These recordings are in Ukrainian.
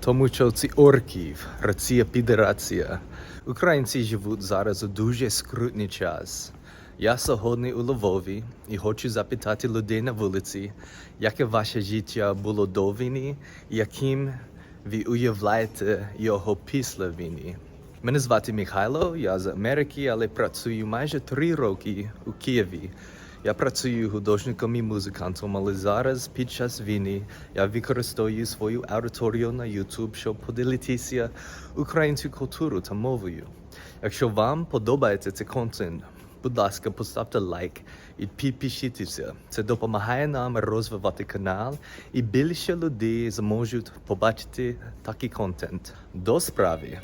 Тому що ці орків, Росія підерація. Українці живуть зараз у дуже скрутний час. Я сьогодні у Львові і хочу запитати людей на вулиці, яке ваше життя було до війни, яким ви уявляєте його після війни. Мене звати Михайло, я з Америки, але працюю майже три роки у Києві. Я працюю художником і музикантом, але зараз під час війни я використовую свою аудиторію на YouTube, щоб поділитися українською культурою та мовою. Якщо вам подобається цей контент, будь ласка, поставте лайк і підпишіться. Це допомагає нам розвивати канал, і більше людей зможуть побачити такий контент. До справи!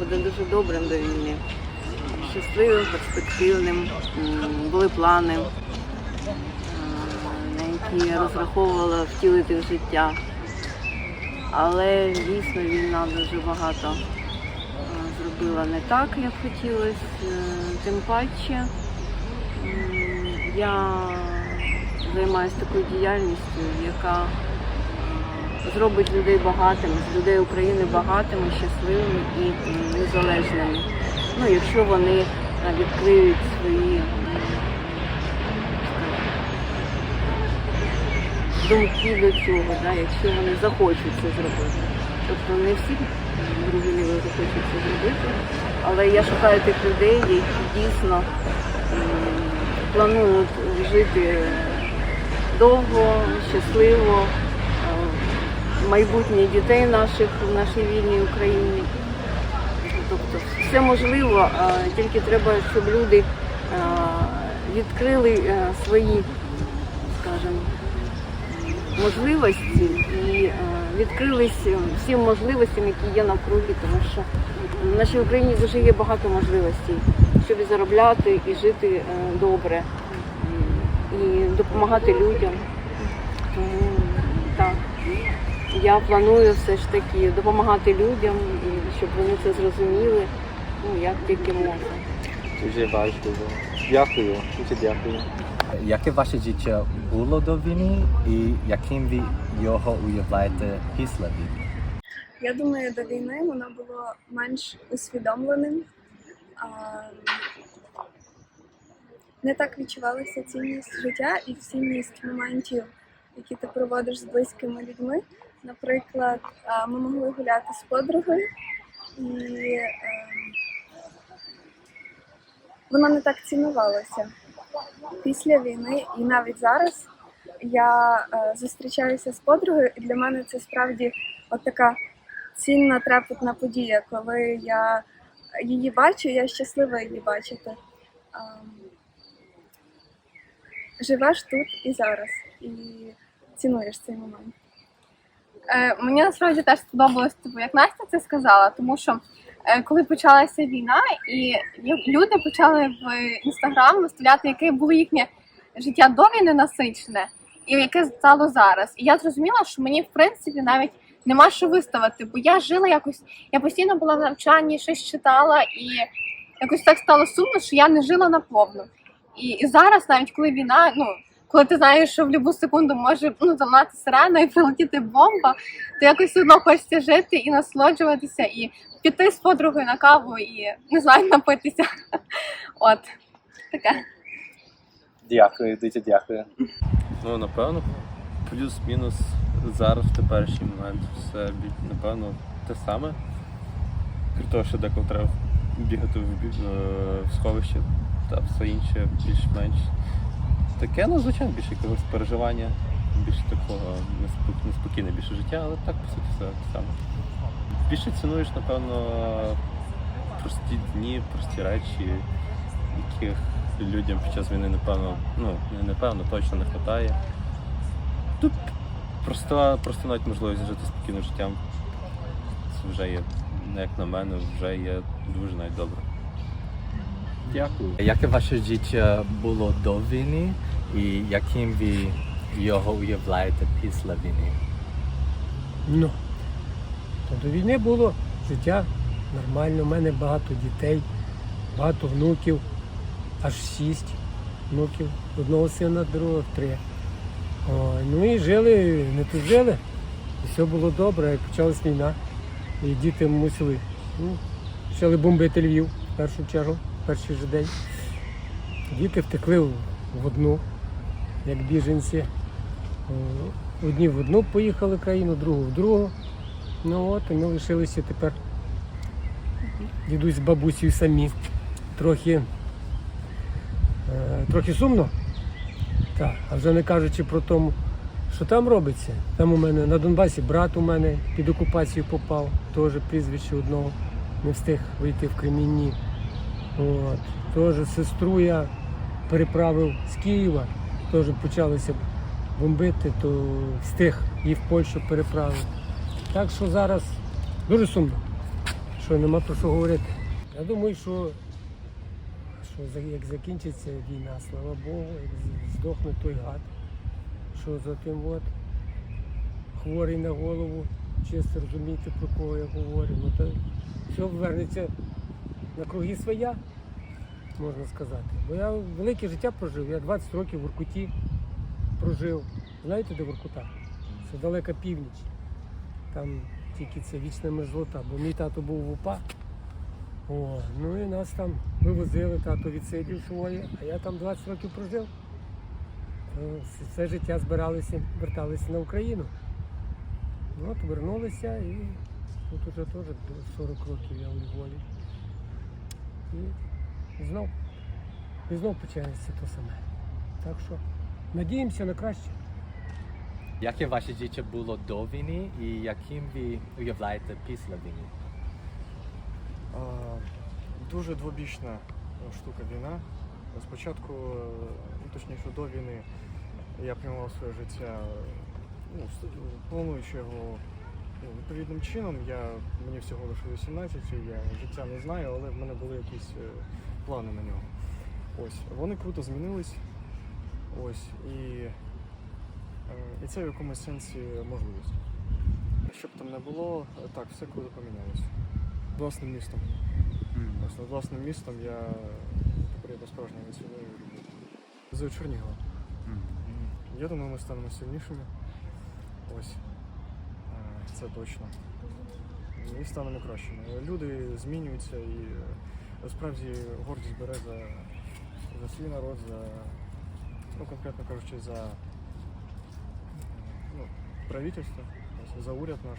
Буде дуже добрим до війни. Щасливим, перспективним. Були плани, е, на які я розраховувала втілити в життя. Але дійсно війна дуже багато е, зробила не так, як хотілося. Тим паче я займаюся такою діяльністю, яка е, зробить людей багатими, людей України багатими, щасливими і незалежними. Ну, якщо вони е, відкриють свої думки до цього, да, якщо вони захочуть це зробити. Тобто не всі зрозуміло захочуть це зробити, але я шукаю тих людей, які дійсно планують жити довго, щасливо, майбутнє дітей наших в нашій вільній Україні. Тобто все можливо, тільки треба, щоб люди е, відкрили е, свої, скажімо, можливості і е, відкрились всім можливостям, які є навкруги, тому що в нашій Україні дуже є багато можливостей, щоб заробляти і жити е, добре, і допомагати людям. Тому. Я планую все ж таки допомагати людям, і щоб вони це зрозуміли, ну як тільки можна. Дуже важливо. Дякую, дуже дякую. Яке ваше життя було до війни і яким ви його уявляєте після війни? Я думаю, до війни воно було менш усвідомленим. А, Не так відчувалася цінність життя і цінність моментів, які ти проводиш з близькими людьми. Наприклад, ми могли гуляти з подругою, і ем, воно не так цінувалося. Після війни і навіть зараз я е, зустрічаюся з подругою, і для мене це справді от така цінна трепетна подія, коли я її бачу, я щаслива її бачити. Ем, Живеш тут і зараз, і цінуєш цей момент. Е, мені насправді теж сподобалось, типу, як Настя це сказала, тому що е, коли почалася війна, і люди почали в інстаграм виставляти, яке було їхнє життя до війни насичене, і яке стало зараз. І я зрозуміла, що мені в принципі навіть нема що виставити, бо я жила якось, я постійно була в навчанні, щось читала, і якось так стало сумно, що я не жила наповну. І, і зараз, навіть коли війна, ну коли ти знаєш, що в будь-яку секунду може ну, залунати сирена і прилетіти бомба, то якось все одно хочеться жити і насолоджуватися, і піти з подругою на каву і не знаю, напитися. От таке. Дякую, дуже дякую. Ну, напевно, плюс-мінус зараз в теперішній момент все напевно те саме. Крім того, що деколи треба бігати в, е, в сховище та все інше більш-менш. Таке, ну, звичайно, більше якогось переживання, більше такого неспокійне більше життя, але так, по суті, все те саме. Більше цінуєш, напевно, прості дні, прості речі, яких людям під час війни, напевно, ну, напевно, точно не вистачає. Тут просто, просто навіть можливість жити спокійним життям. Це вже є, як на мене, вже є дуже навіть добре. Дякую. Яке ваше життя було до війни і яким ви його уявляєте після війни? Ну, то до війни було життя нормально. У мене багато дітей, багато внуків, аж шість внуків. Одного сина, другого три. Ой, ну і жили, не тужили. І все було добре, як почалась війна. І діти мусили. Ну, почали бомбити Львів в першу чергу, перший же день. Діти втекли в одну, як біженці. Одні в одну поїхали країну, другу в другу. Ну от, і ми лишилися тепер дідусь з бабусею самі. Трохи, е, трохи сумно. Так, а вже не кажучи про тому, що там робиться. Там у мене на Донбасі брат у мене під окупацію попав, теж прізвище одного не встиг вийти в Кремінні. От. Теж сестру я переправив з Києва, теж почалося бомбити, то встиг її в Польщу переправив. Так що зараз дуже сумно, що нема про що говорити. Я думаю, що, що як закінчиться війна, слава Богу, як здохне той гад, що за тим от хворий на голову, чисто розумієте, про кого я говорю, ну то все вернеться на круги своя, можна сказати. Бо я велике життя прожив, я 20 років в Воркуті прожив. Знаєте, де Воркута? Це далека північ. Там тільки це вічна мерзлота, бо мій тато був в УПА. О, ну і нас там вивозили, тато відсидів своє, а я там 20 років прожив. Все- життя збиралися, верталися на Україну. Ну, от вернулися і тут уже теж 40 років я у Львові. Знов, і знов починається те саме. Так що надіємося на краще. Яке ваше життя було до війни і яким ви уявляєте після війни? А, Дуже двобічна штука війна. Спочатку, е, точніше до війни, я приймав своє життя, ну, плануючи його ну, відповідним чином. Я, мені всього лише 18, і я життя не знаю, але в мене були якісь е, плани на нього. Ось, вони круто змінились. Ось, і, е, і це в якомусь сенсі можливість. Щоб там не було, е, так, все круто помінялось. Власним містом. Ось над власним містом я тепер я по-справжньому ціную з Чернігова. Я думаю, ми станемо сильнішими. Ось. Е, Це точно. І станемо кращими. Люди змінюються і справді гордість бере за, за свій народ, за, ну, конкретно кажучи, за ну, правительство, за уряд наш.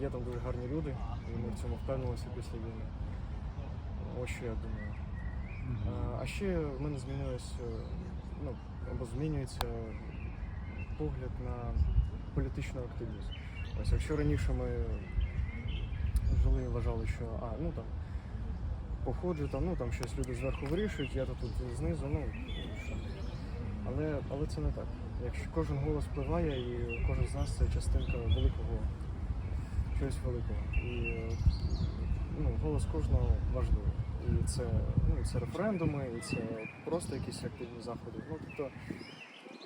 Є там дуже гарні люди, і ми в цьому впевнилися після війни. Ось що я думаю. А, ще в мене змінилось, е, ну, або змінюється погляд на політичну активність. Ось якщо раніше ми жили і вважали, що а, ну там походжу, там, ну там щось люди зверху вирішують, я тут знизу, ну. Але, але це не так. Якщо кожен голос впливає і кожен з нас це частинка великого, чогось великого. І ну, голос кожного важливий. І це, ну, і це референдуми, і це просто якісь активні заходи. Ну, тобто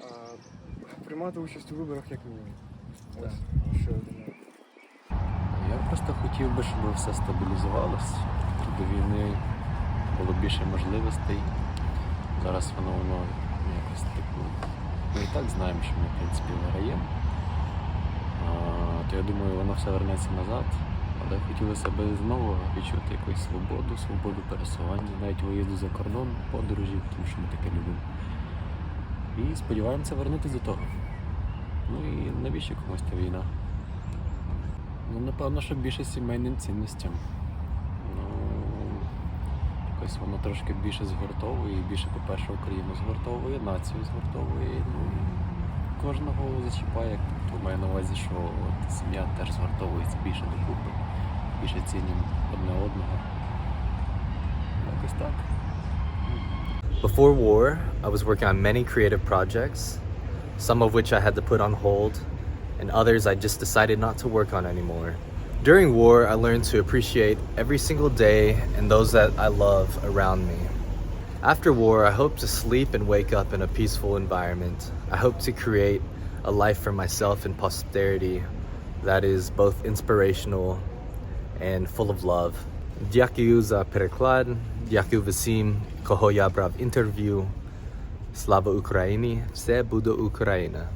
а, приймати участь у виборах як мінімум. Ось що я думаю. Я просто хотів би, щоб все стабілізувалося. До війни було більше можливостей. Зараз воно воно якось типу. Ми і так знаємо, що ми в принципі виграємо. То я думаю, воно все вернеться назад. Але хотілося б знову відчути якусь свободу, свободу пересування, навіть виїзду за кордон, подорожі, тому що ми таке любимо. І сподіваємося вернутися до того. Ну і навіщо комусь та війна? Ну, напевно, що більше сімейним цінностям. Якось воно трошки більше згуртовує, більше, по-перше, Україну згуртовує, націю згуртовує. Ну, і кожного зачіпає, тут маю на увазі, що от сім'я теж згуртовується більше докупи, більше цінім одне одного. Якось так. Before war, I was working on many creative projects, some of which I had to put on hold, and others I just decided not to work on anymore. During war, I learned to appreciate every single day and those that I love around me. After war, I hope to sleep and wake up in a peaceful environment. I hope to create a life for myself and posterity that is both inspirational and full of love. Дякую за переклад. Дякую всім, кого я брав інтерв'ю. Слава Україні! Все буде Україна!